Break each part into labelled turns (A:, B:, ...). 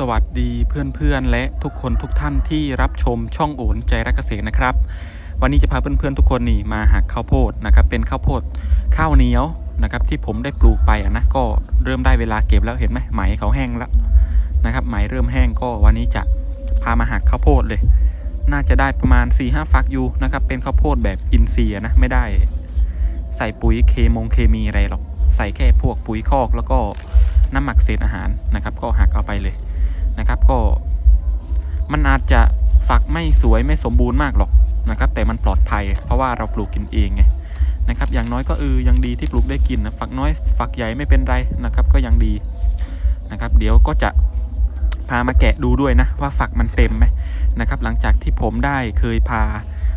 A: สวัสดีเพื่อนๆ และทุกคนทุกท่านที่รับชมช่องโอนใจรักเกษตรนะครับ วันนี้จะพาเพื่อนๆทุกคนนี่มาหักข้าวโพดนะครับเป็นข้าวโพดข้าวเหนียวนะครับที่ผมได้ปลูกไปนะก็เริ่มได้เวลาเก็บแล้วเห็นไหมไหมเขาแห้งแล้วนะครับไหมเริ่มแห้งก็วันนี้จะพามาหักข้าวโพดเลย น่าจะได้ประมาณ4ีหฟักอยู่นะครับเป็นข้าวโพดแบบอินทรีย์นะไม่ได้ ใส่ปุ๋ยเคมงเคมีอะไรหรอกใส่แค่พวกปุ๋ยคอกแล้วก็น้ำหมักเศษอาหารนะครับ ก็หักเอาไปเลย นะครับ ก็มันอาจจะฝักไม่สวยไม่สมบูรณ์มากหรอกนะครับ แต่มันปลอดภัย เพราะว่าเราปลูกกินเองไงนะครับ อย่างน้อยก็เออยังดีที่ปลูกได้กินนะฝักน้อยฝักใหญ่ไม่เป็นไรนะครับ ก็ยังดีนะครับ เดี๋ยวก็จะพามาแกะดูด้วยนะ ว่าฝักมันเต็มไหมนะครับ หลังจากที่ผมได้เคยพา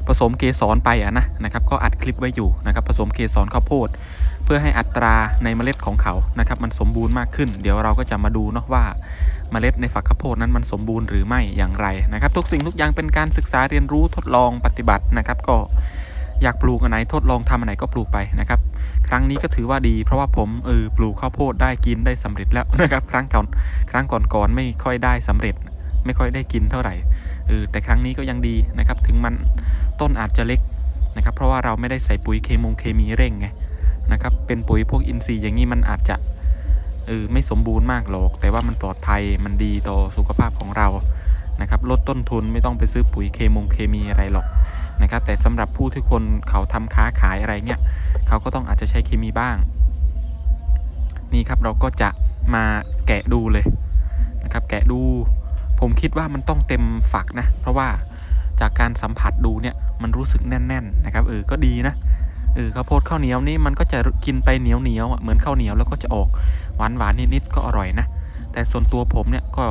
A: ผสมเกสรไปอะนะนะครับ ก็อัดคลิปไว้อยู่นะครับ ผสมเกสรข้าวโพด พื่อให้อัตราในเมล็ดของเขานะครับมันสมบูรณ์มากขึ้น เดี๋ยวเราก็จะมาดูเนาะว่าเมล็ดในฝักข้าวโพดนั้นมันสมบูรณ์หรือไม่อย่างไรนะครับ ทุกสิ่งทุกอย่างเป็นการศึกษาเรียนรู้ทดลองปฏิบัตินะครับ ก็อยากปลูกอันไหนทดลองทำอันไหนก็ปลูกไปนะครับ ครั้งนี้ก็ถือว่าดี เพราะว่าผมเออปลูกข้าวโพดได้กินได้สำเร็จแล้วนะครับ ครั้งก่อนครั้งก่อนๆไม่ค่อยได้สำเร็จ ไม่ค่อยได้กินเท่าไหร่เออแต่ครั้งนี้ก็ยังดีนะครับ ถึงมันต้นอาจจะเล็กนะครับ เพราะว่าเราไม่ได้ใส่ปุ๋ยเคมงเคมีเร่งไง นะครับ เป็นปุ๋ยพวกอินทรีย์อย่างนี้มันอาจจะเออไม่สมบูรณ์มากหรอก แต่ว่ามันปลอดภัยมันดีต่อสุขภาพของเรานะครับลดต้นทุนไม่ต้องไปซื้อปุ๋ยเคมงเคมีอะไรหรอกนะครับแต่สำหรับผู้ที่คนเขาทำค้าขายอะไรเนี่ยเขาก็ต้องอาจจะใช้เคมีบ้าง นี่ครับเราก็จะมาแกะดูเลยนะครับแกะดู ผมคิดว่ามันต้องเต็มฝักนะ เพราะว่าจากการสัมผัสดูเนี่ยมันรู้สึกแน่น ๆ นะครับเออก็ดีนะ ออข้าวโพดข้าวเหนียวนี่มันก็จะกินไปเหนียวเหนียวๆอะเหมือนข้าวเหนียวแล้วก็จะออกหวานหวานนิดๆก็อร่อยนะ แต่ส่วนตัวผมเนี่ยก็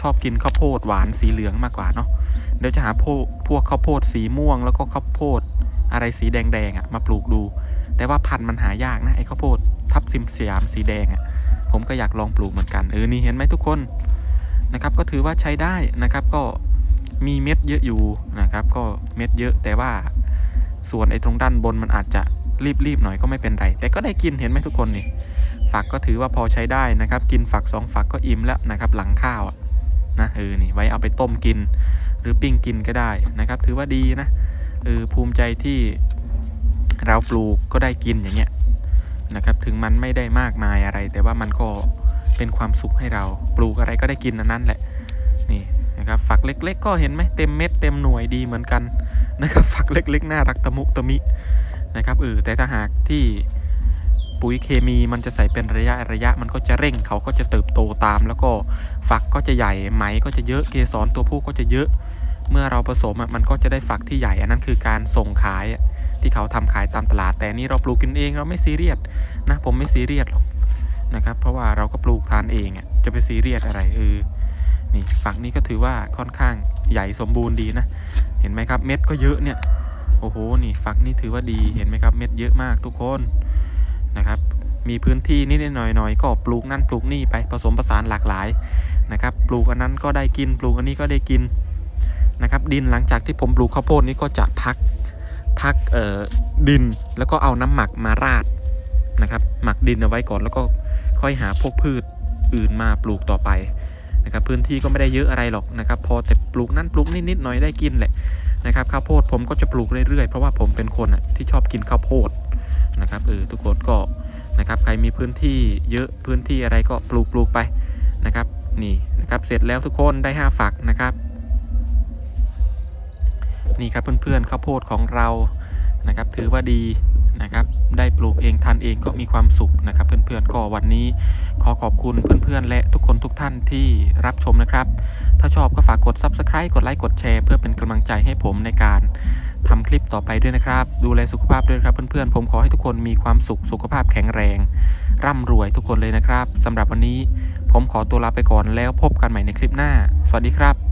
A: ชอบกินข้าวโพดหวานสีเหลืองมากกว่าเนาะเดี๋ยวจะหาพวกพวกข้าวโพดสีม่วง แล้วก็ข้าวโพดอะไรสีแดงๆอะมาปลูกดู แต่ว่าพันธุ์มันหายากนะไอ้ข้าวโพดทับซิมสยามสีแดงอะผมก็อยากลองปลูกเหมือนกันเออนี่เห็นไหมทุกคนนะครับก็ถือว่าใช้ได้นะครับก็มีเม็ดเยอะอยู่นะครับก็เม็ดเยอะแต่ว่า ส่วนไอ้ตรงด้านบนมันอาจจะรีบๆหน่อยก็ไม่เป็นไร แต่ก็ได้กินเห็นไหมทุกคนนี่ฝักก็ถือว่าพอใช้ได้นะครับ กินฝักสองฝักก็อิ่มแล้วนะครับ หลังข้าวนะเออนี่ไว้เอาไปต้มกิน หรือปิ้งกินก็ได้นะครับ ถือว่าดีนะเออภูมิใจที่เราปลูกก็ได้กินอย่างเงี้ยนะครับถึงมันไม่ได้มากมายอะไร แต่ว่ามันก็เป็นความสุขให้เราปลูกอะไรก็ได้กินนนั้นแหละ นะครับฝักเล็ก ๆ ก็เห็นไหมเต็มเม็ดเต็มหน่วยดีเหมือนกันนะครับฝักเล็ก ๆ น่ารักตะมุตะมินะครับเออแต่ถ้าหากที่ปุ๋ยเคมีมันจะใส่เป็นระยะระยะมันก็จะเร่งเขาก็จะเติบโตตาม แล้วก็ฝักก็จะใหญ่ไหมก็จะเยอะเกสรตัวผู้ก็จะเยอะ เมื่อเราผสมอะมันก็จะได้ฝักที่ใหญ่อันนั้นคือการส่งขายที่เขาทำขายตามตลาด แต่นี่เราปลูกกินเองเราไม่ซีเรียสนะผมไม่ซีเรียสหรอกนะครับเพราะว่าเราก็ปลูกทานเองอะจะไปซีเรียสอะไรเออ ฝักนี้ก็ถือว่าค่อนข้างใหญ่สมบูรณ์ดีนะ เห็นไหมครับเม็ดก็เยอะเนี่ย โอ้โห นี่ฝักนี้ถือว่าดี เห็นไหมครับเม็ดเยอะมากทุกคนนะครับ มีพื้นที่นิดหน่อยๆก็ปลูกนั่นปลูกนี่ไปผสมผสานหลากหลายนะครับ ปลูกอันนั้นก็ได้กิน ปลูกอันนี้ก็ได้กินนะครับ ดินหลังจากที่ผมปลูกข้าวโพดนี้ก็จะพักพักเอ่อดินแล้วก็เอาน้ำหมักมาราดนะครับ หมักดินเอาไว้ก่อนแล้วก็ค่อยหาพวกพืชอื่นมาปลูกต่อไป นะครับพื้นที่ก็ไม่ได้เยอะอะไรหรอกนะครับพอแต่ปลูกนั่นปลูกนี่นิดหน่อยได้กินแหละนะครับข้าวโพดผมก็จะปลูกเรื่อยๆ เพราะว่าผมเป็นคนอะที่ชอบกินข้าวโพดนะครับเออทุกคนก็นะครับใครมีพื้นที่เยอะพื้นที่อะไรก็ปลูกปลูกไปนะครับนี่นะครับเสร็จแล้วทุกคนได้5ฝักนะครับ นี่ครับเพื่อนๆข้าวโพดของเรานะครับถือว่าดีนะครับ ได้ปลูกเองทานเองก็มีความสุขนะครับ เพื่อนๆก็วันนี้ขอขอบคุณเพื่อนๆ และทุกคนทุกท่านที่รับชมนะครับ ถ้าชอบก็ฝากกด Subscribe กดไลค์กดแชร์เพื่อเป็นกำลังใจให้ผมในการทำคลิปต่อไปด้วยนะครับ ดูแลสุขภาพด้วยครับเพื่อนๆ ผมขอให้ทุกคนมีความสุขสุขภาพแข็งแรง ร่ำรวยทุกคนเลยนะครับสำหรับวันนี้ผมขอตัวลาไปก่อนแล้วพบกันใหม่ในคลิปหน้า สวัสดีครับ